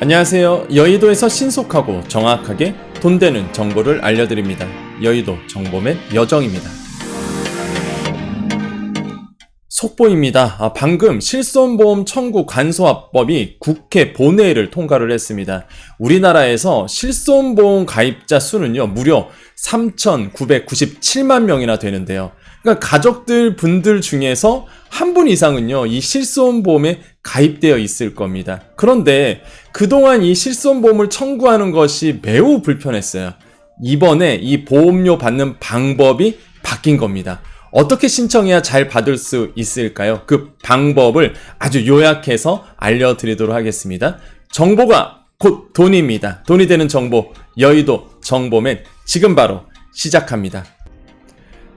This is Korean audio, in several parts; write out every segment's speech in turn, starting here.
안녕하세요. 여의도에서 신속하고 정확하게 돈 되는 정보를 알려드립니다. 여의도 정보맨 여정입니다. 속보입니다. 아, 방금 실손보험 청구 간소화법이 국회 본회의를 통과를 했습니다. 우리나라에서 실손보험 가입자 수는요, 무려 3,997만 명이나 되는데요. 그러니까 가족들 분들 중에서 한 분 이상은요, 이 실손보험에 가입되어 있을 겁니다. 그런데 그동안 이 실손보험을 청구하는 것이 매우 불편했어요. 이번에 이 보험료 받는 방법이 바뀐 겁니다. 어떻게 신청해야 잘 받을 수 있을까요? 그 방법을 아주 요약해서 알려드리도록 하겠습니다. 정보가 곧 돈입니다. 돈이 되는 정보, 여의도 정보맨 지금 바로 시작합니다.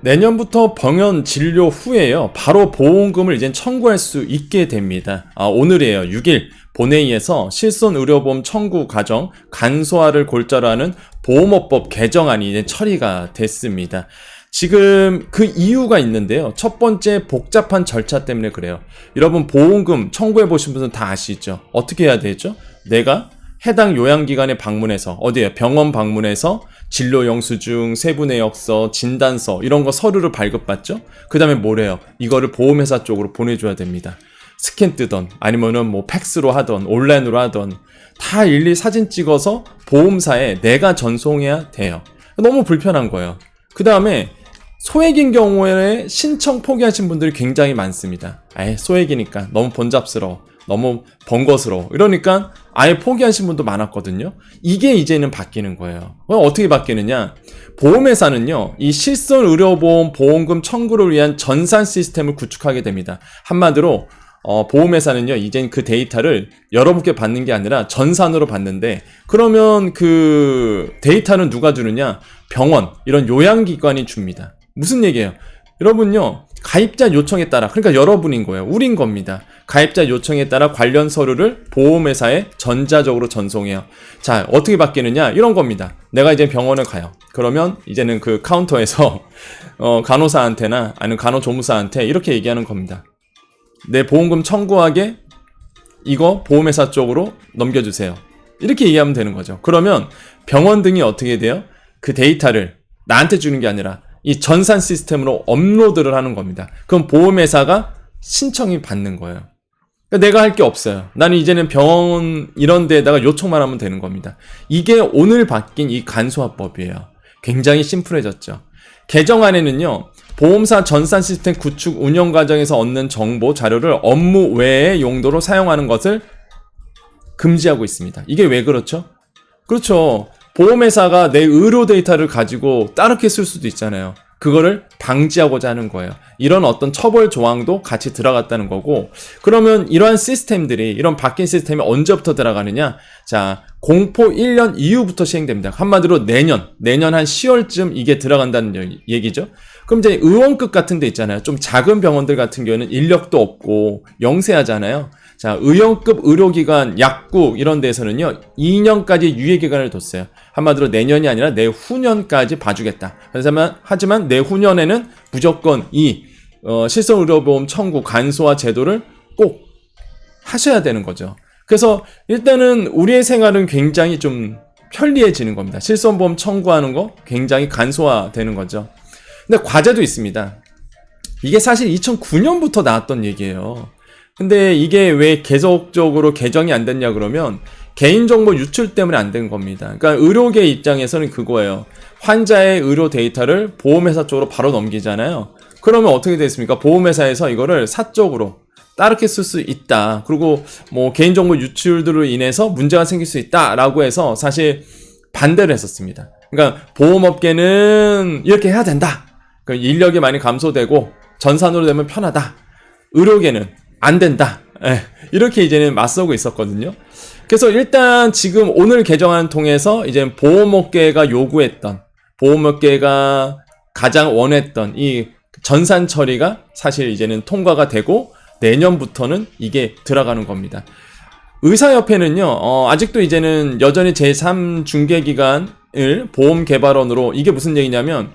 내년부터 병원 진료 후에요. 바로 보험금을 이제 청구할 수 있게 됩니다. 아, 오늘이에요. 6일 본회의에서 실손 의료보험 청구 과정 간소화를 골자로 하는 보험업법 개정안이 이제 처리가 됐습니다. 지금 그 이유가 있는데요. 첫 번째 복잡한 절차 때문에 그래요. 여러분 보험금 청구해 보신 분은 다 아시죠? 어떻게 해야 되죠? 내가 해당 요양기관에 방문해서 어디에 병원 방문해서 진료 영수증, 세부 내역서, 진단서 이런 거 서류를 발급받죠. 그 다음에 뭐래요? 이거를 보험회사 쪽으로 보내줘야 됩니다. 스캔 뜨던 아니면은 뭐 팩스로 하던 온라인으로 하던 다 일일이 사진 찍어서 보험사에 내가 전송해야 돼요. 너무 불편한 거예요. 그 다음에 소액인 경우에 신청 포기하신 분들이 굉장히 많습니다. 아예 소액이니까 너무 번잡스러워. 너무 번거스러워. 이러니까 아예 포기하신 분도 많았거든요. 이게 이제는 바뀌는 거예요. 어떻게 바뀌느냐? 보험회사는요, 이 실손 의료보험 보험금 청구를 위한 전산 시스템을 구축하게 됩니다. 한마디로, 어, 보험회사는요, 이젠 그 데이터를 여러분께 받는 게 아니라 전산으로 받는데, 그러면 그 데이터는 누가 주느냐? 병원, 이런 요양기관이 줍니다. 무슨 얘기예요? 여러분요, 가입자 요청에 따라, 그러니까 여러분인 거예요. 우린 겁니다. 가입자 요청에 따라 관련 서류를 보험회사에 전자적으로 전송해요. 자, 어떻게 바뀌느냐? 이런 겁니다. 내가 이제 병원을 가요. 그러면 이제는 그 카운터에서, 어, 간호사한테나 아니면 간호조무사한테 이렇게 얘기하는 겁니다. 내 보험금 청구하게 이거 보험회사 쪽으로 넘겨주세요. 이렇게 얘기하면 되는 거죠. 그러면 병원 등이 어떻게 돼요? 그 데이터를 나한테 주는 게 아니라 이 전산 시스템으로 업로드를 하는 겁니다. 그럼 보험회사가 신청이 받는 거예요. 그러니까 내가 할 게 없어요. 나는 이제는 병원 이런 데에다가 요청만 하면 되는 겁니다. 이게 오늘 바뀐 이 간소화법이에요. 굉장히 심플해졌죠. 개정안에는요, 보험사 전산 시스템 구축 운영 과정에서 얻는 정보 자료를 업무 외의 용도로 사용하는 것을 금지하고 있습니다. 이게 왜 그렇죠? 그렇죠. 보험회사가 내 의료 데이터를 가지고 따르게 쓸 수도 있잖아요. 그거를 방지하고자 하는 거예요. 이런 어떤 처벌 조항도 같이 들어갔다는 거고, 그러면 이러한 시스템들이, 이런 바뀐 시스템이 언제부터 들어가느냐? 자, 공포 1년 이후부터 시행됩니다. 한마디로 내년, 내년 한 10월쯤 이게 들어간다는 얘기죠. 그럼 이제 의원급 같은 데 있잖아요. 좀 작은 병원들 같은 경우에는 인력도 없고 영세하잖아요. 자, 의원급 의료기관, 약국 이런 데서는요, 2년까지 유예 기간을 뒀어요. 한마디로 내년이 아니라 내후년까지 봐주겠다. 하지만, 하지만 내후년에는 무조건 이, 어, 실손의료보험 청구 간소화 제도를 꼭 하셔야 되는 거죠. 그래서 일단은 우리의 생활은 굉장히 좀 편리해지는 겁니다. 실손보험 청구하는 거 굉장히 간소화되는 거죠. 근데 과제도 있습니다. 이게 사실 2009년부터 나왔던 얘기예요. 근데 이게 왜 계속적으로 개정이 안 됐냐 그러면 개인정보 유출 때문에 안 된 겁니다. 그러니까 의료계 입장에서는 그거예요. 환자의 의료 데이터를 보험회사 쪽으로 바로 넘기잖아요. 그러면 어떻게 됐습니까? 보험회사에서 이거를 사적으로 따르게 쓸 수 있다. 그리고 뭐 개인정보 유출들로 인해서 문제가 생길 수 있다라고 해서 사실 반대를 했었습니다. 그러니까 보험업계는 이렇게 해야 된다. 그러니까 인력이 많이 감소되고 전산으로 되면 편하다. 의료계는 안 된다. 예, 이렇게 이제는 맞서고 있었거든요. 그래서 일단 지금 오늘 개정안 통해서 이제 보험업계가 요구했던 보험업계가 가장 원했던 이 전산 처리가 사실 이제는 통과가 되고 내년부터는 이게 들어가는 겁니다. 의사협회는요, 어, 아직도 이제는 여전히 제3중개기관을 보험개발원으로 이게 무슨 얘기냐면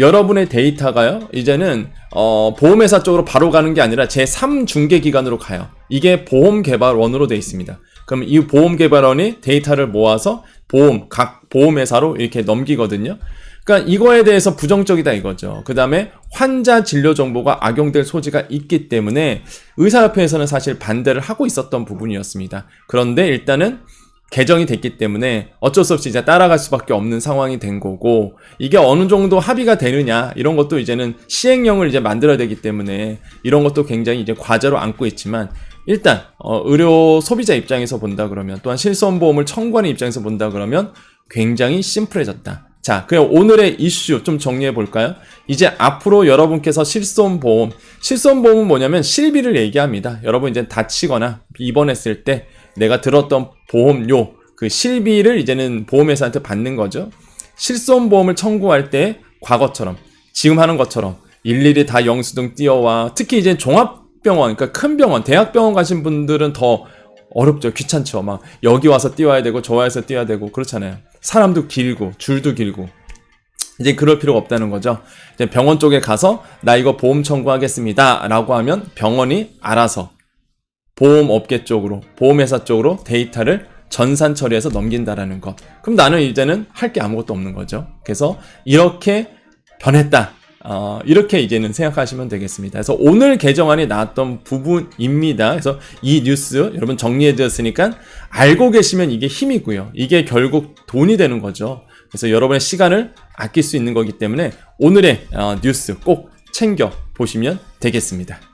여러분의 데이터가요, 이제는, 어, 보험회사 쪽으로 바로 가는 게 아니라 제3 중개기관으로 가요. 이게 보험개발원으로 돼 있습니다. 그럼 이 보험개발원이 데이터를 모아서 보험, 각 보험회사로 이렇게 넘기거든요. 그러니까 이거에 대해서 부정적이다 이거죠. 그 다음에 환자 진료 정보가 악용될 소지가 있기 때문에 의사협회에서는 사실 반대를 하고 있었던 부분이었습니다. 그런데 일단은 개정이 됐기 때문에 어쩔 수 없이 이제 따라갈 수밖에 없는 상황이 된 거고 이게 어느 정도 합의가 되느냐 이런 것도 이제는 시행령을 이제 만들어야 되기 때문에 이런 것도 굉장히 이제 과제로 안고 있지만 일단 어, 의료 소비자 입장에서 본다 그러면 또한 실손보험을 청구하는 입장에서 본다 그러면 굉장히 심플해졌다. 자, 그럼 오늘의 이슈 좀 정리해 볼까요? 이제 앞으로 여러분께서 실손보험, 실손보험은 뭐냐면 실비를 얘기합니다. 여러분 이제 다치거나 입원했을 때 내가 들었던 보험료, 그 실비를 이제는 보험회사한테 받는 거죠. 실손보험을 청구할 때 과거처럼, 지금 하는 것처럼 일일이 다 영수증 띄어와 특히 이제 종합병원, 그러니까 큰 병원, 대학병원 가신 분들은 더 어렵죠. 귀찮죠. 막 여기 와서 띄워야 되고 저 와서 띄워야 되고 그렇잖아요. 사람도 길고 줄도 길고 이제 그럴 필요가 없다는 거죠. 이제 병원 쪽에 가서 나 이거 보험 청구하겠습니다 라고 하면 병원이 알아서 보험업계 쪽으로 보험회사 쪽으로 데이터를 전산 처리해서 넘긴다라는 것. 그럼 나는 이제는 할 게 아무것도 없는 거죠. 그래서 이렇게 변했다. 어, 이렇게 이제는 생각하시면 되겠습니다. 그래서 오늘 개정안이 나왔던 부분입니다. 그래서 이 뉴스 여러분 정리해 드렸으니까 알고 계시면 이게 힘이고요. 이게 결국 돈이 되는 거죠. 그래서 여러분의 시간을 아낄 수 있는 거기 때문에 오늘의 어, 뉴스 꼭 챙겨 보시면 되겠습니다.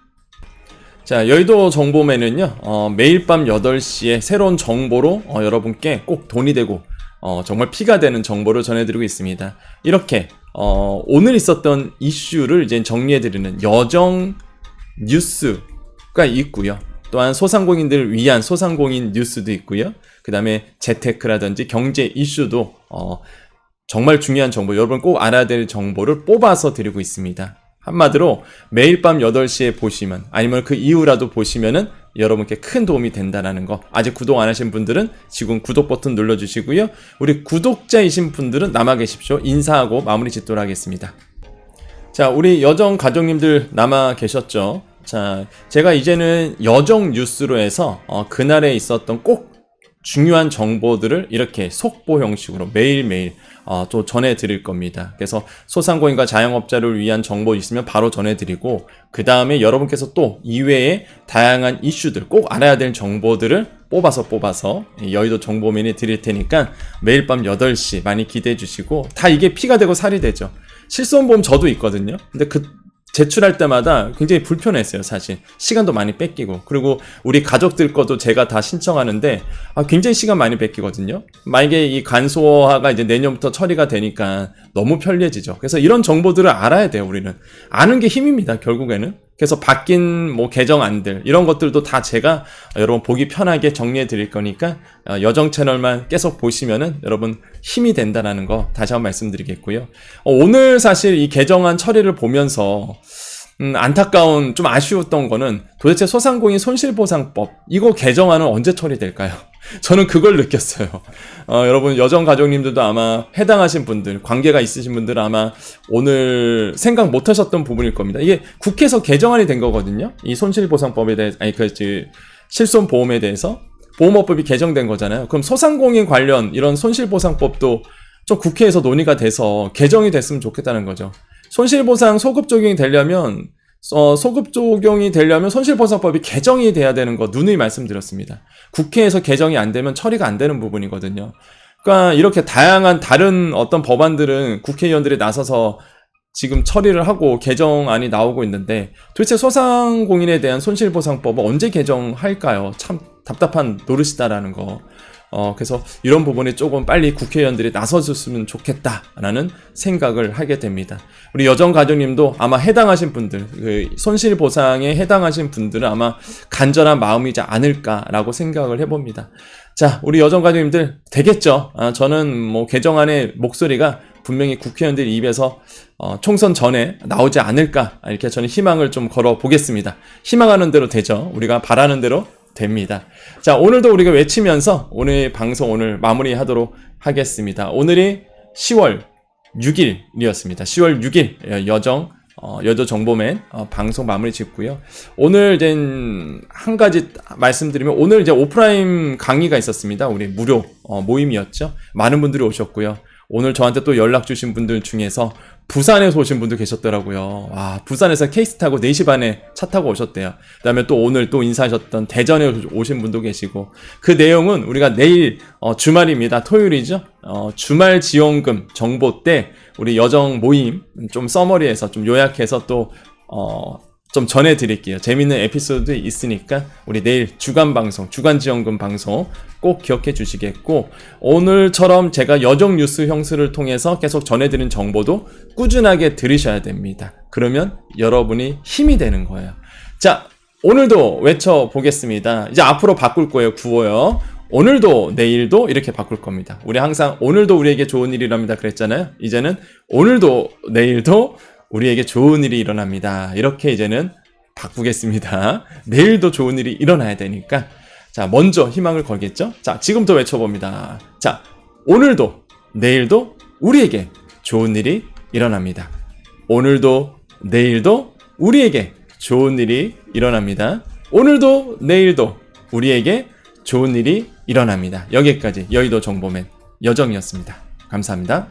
자, 여의도 정보맨은요, 어, 매일 밤 8시에 새로운 정보로 어, 여러분께 꼭 돈이 되고, 어, 정말 피가 되는 정보를 전해드리고 있습니다. 이렇게, 어, 오늘 있었던 이슈를 이제 정리해드리는 여정 뉴스가 있고요. 또한 소상공인들을 위한 소상공인 뉴스도 있고요. 그 다음에 재테크라든지 경제 이슈도, 어, 정말 중요한 정보, 여러분 꼭 알아야 될 정보를 뽑아서 드리고 있습니다. 한마디로 매일 밤 8시에 보시면 아니면 그 이후라도 보시면은 여러분께 큰 도움이 된다라는 거. 아직 구독 안 하신 분들은 지금 구독 버튼 눌러 주시고요. 우리 구독자이신 분들은 남아 계십시오. 인사하고 마무리 짓도록 하겠습니다. 자, 우리 여정 가족님들 남아 계셨죠? 자, 제가 이제는 여정 뉴스로 해서 어, 그날에 있었던 꼭 중요한 정보들을 이렇게 속보 형식으로 매일매일 어, 또 전해드릴 겁니다. 그래서 소상공인과 자영업자를 위한 정보 있으면 바로 전해드리고 그 다음에 여러분께서 또 이외에 다양한 이슈들 꼭 알아야 될 정보들을 뽑아서 뽑아서 여의도 정보맨이 드릴 테니까 매일 밤 8시 많이 기대해 주시고 다 이게 피가 되고 살이 되죠. 실손보험 저도 있거든요. 근데 그 제출할 때마다 굉장히 불편했어요, 사실. 시간도 많이 뺏기고. 그리고 우리 가족들 것도 제가 다 신청하는데, 아, 굉장히 시간 많이 뺏기거든요. 만약에 이 간소화가 이제 내년부터 처리가 되니까 너무 편리해지죠. 그래서 이런 정보들을 알아야 돼요, 우리는. 아는 게 힘입니다, 결국에는. 그래서 바뀐 뭐 개정안들, 이런 것들도 다 제가 여러분 보기 편하게 정리해 드릴 거니까, 어, 여정 채널만 계속 보시면은 여러분 힘이 된다라는 거 다시 한번 말씀드리겠고요. 어, 오늘 사실 이 개정안 처리를 보면서 음, 안타까운 좀 아쉬웠던 거는 도대체 소상공인 손실보상법 이거 개정안은 언제 처리될까요? 저는 그걸 느꼈어요. 어, 여러분 여정 가족님들도 아마 해당하신 분들, 관계가 있으신 분들은 아마 오늘 생각 못하셨던 부분일 겁니다. 이게 국회에서 개정안이 된 거거든요. 이 손실보상법에 대해 아니 그 실손보험에 대해서 보험업법이 개정된 거잖아요. 그럼 소상공인 관련 이런 손실보상법도 좀 국회에서 논의가 돼서 개정이 됐으면 좋겠다는 거죠. 손실보상 소급 적용이 되려면 어, 소급 적용이 되려면 손실보상법이 개정이 돼야 되는 거 누누이 말씀드렸습니다. 국회에서 개정이 안 되면 처리가 안 되는 부분이거든요. 그러니까 이렇게 다양한 다른 어떤 법안들은 국회의원들이 나서서 지금 처리를 하고 개정안이 나오고 있는데 도대체 소상공인에 대한 손실보상법을 언제 개정할까요? 참 답답한 노릇이다라는 거. 어, 그래서 이런 부분에 조금 빨리 국회의원들이 나서줬으면 좋겠다라는 생각을 하게 됩니다. 우리 여정 가족님도 아마 해당하신 분들, 그 손실 보상에 해당하신 분들은 아마 간절한 마음이지 않을까라고 생각을 해봅니다. 자, 우리 여정 가족님들 되겠죠? 아, 저는 뭐 개정안의 목소리가 분명히 국회의원들 입에서 어, 총선 전에 나오지 않을까 이렇게 저는 희망을 좀 걸어 보겠습니다. 희망하는 대로 되죠. 우리가 바라는 대로 됩니다. 자, 오늘도 우리가 외치면서 오늘 방송 오늘 마무리하도록 하겠습니다. 오늘이 10월 6일이었습니다. 10월 6일 여정 어, 여조 정보맨 어, 방송 마무리 짓고요. 오늘 이제 한 가지 말씀드리면 오늘 이제 오프라인 강의가 있었습니다. 우리 무료 어, 모임이었죠. 많은 분들이 오셨고요. 오늘 저한테 또 연락 주신 분들 중에서 부산에서 오신 분도 계셨더라고요. 와, 부산에서 케이스 타고 4시 반에 차 타고 오셨대요. 그 다음에 또 오늘 또 인사하셨던 대전에 오신 분도 계시고, 그 내용은 우리가 내일, 어, 주말입니다. 토요일이죠? 어, 주말 지원금 정보 때 우리 여정 모임 좀 서머리해서 좀 요약해서 또, 어, 좀 전해드릴게요. 재밌는 에피소드 있으니까 우리 내일 주간 방송, 주간 지원금 방송 꼭 기억해 주시겠고 오늘처럼 제가 여정 뉴스 형수를 통해서 계속 전해드린 정보도 꾸준하게 들으셔야 됩니다. 그러면 여러분이 힘이 되는 거예요. 자, 오늘도 외쳐보겠습니다. 이제 앞으로 바꿀 거예요. 구호요. 오늘도 내일도 이렇게 바꿀 겁니다. 우리 항상 오늘도 우리에게 좋은 일이랍니다. 그랬잖아요. 이제는 오늘도 내일도 우리에게 좋은 일이 일어납니다. 이렇게 이제는 바꾸겠습니다. 내일도 좋은 일이 일어나야 되니까. 자, 먼저 희망을 걸겠죠? 자, 지금부터 외쳐봅니다. 자, 오늘도, 내일도 우리에게 좋은 일이 일어납니다. 오늘도, 내일도 우리에게 좋은 일이 일어납니다. 오늘도, 내일도 우리에게 좋은 일이 일어납니다. 여기까지 여의도 정보맨 여정이었습니다. 감사합니다.